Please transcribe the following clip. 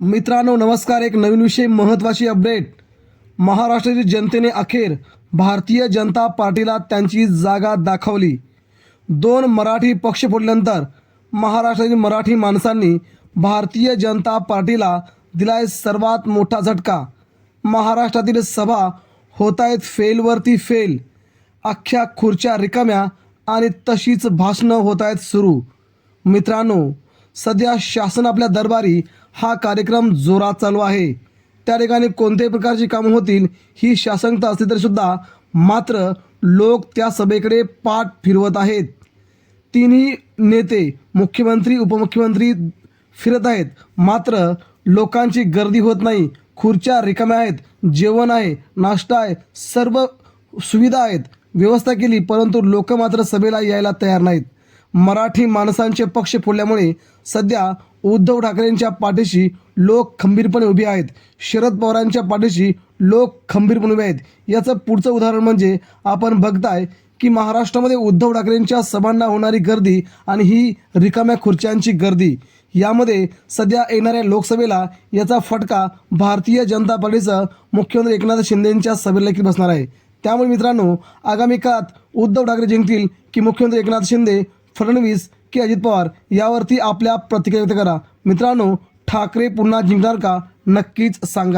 मित्रांनो नमस्कार. एक नवीन विषय महत्त्वाची अपडेट. महाराष्ट्रातील जनतेने अखेर भारतीय जनता पार्टीला त्यांची जागा दाखवली. दोन मराठी पक्ष फोडल्यानंतर महाराष्ट्रातील मराठी माणसांनी भारतीय जनता पार्टीला दिलाय सर्वात मोठा झटका. महाराष्ट्रातील सभा होत आहेत फेलवरती फेल अख्ख्या खुर्च्या रिकाम्या आणि तशीच भाषणं होत आहेत सुरू. मित्रांनो सध्या शासन आपल्या दरबारी हा कार्यक्रम जोरात चालू आहे. त्या ठिकाणी कोणत्याही प्रकारची कामं होतील ही शासनता असली तरीसुद्धा मात्र लोक त्या सभेकडे पाठ फिरवत आहेत. तिन्ही नेते मुख्यमंत्री उपमुख्यमंत्री फिरत आहेत. मात्र लोकांची गर्दी होत नाही. खुर्च्या रिकाम्या आहेत. जेवण आहे नाश्ता आहे सर्व सुविधा आहेत. व्यवस्था केली परंतु लोक मात्र सभेला यायला तयार नाहीत. मराठी माणसांचे पक्ष फोडल्यामुळे सध्या उद्धव ठाकरेंच्या पाठीशी लोक खंबीरपणे उभे आहेत. शरद पवारांच्या पाठीशी लोक खंबीरपणे उभे आहेत. याचं पुढचं उदाहरण म्हणजे आपण बघताय की महाराष्ट्रामध्ये उद्धव ठाकरेंच्या सभांना होणारी गर्दी आणि ही रिकाम्या खुर्च्यांची गर्दी यामध्ये सध्या येणाऱ्या लोकसभेला याचा फटका भारतीय जनता पार्टीचं मुख्यमंत्री एकनाथ शिंदेंच्या सभेला देखील बसणार आहे. त्यामुळे मित्रांनो आगामी काळात उद्धव ठाकरे जिंकतील की मुख्यमंत्री एकनाथ शिंदे फडणवीस की अजित पवार यावरती आपल्या प्रतिक्रिया व्यक्त करा. मित्रांनो ठाकरे पुन्हा जिंकणार का? नक्कीच सांगा.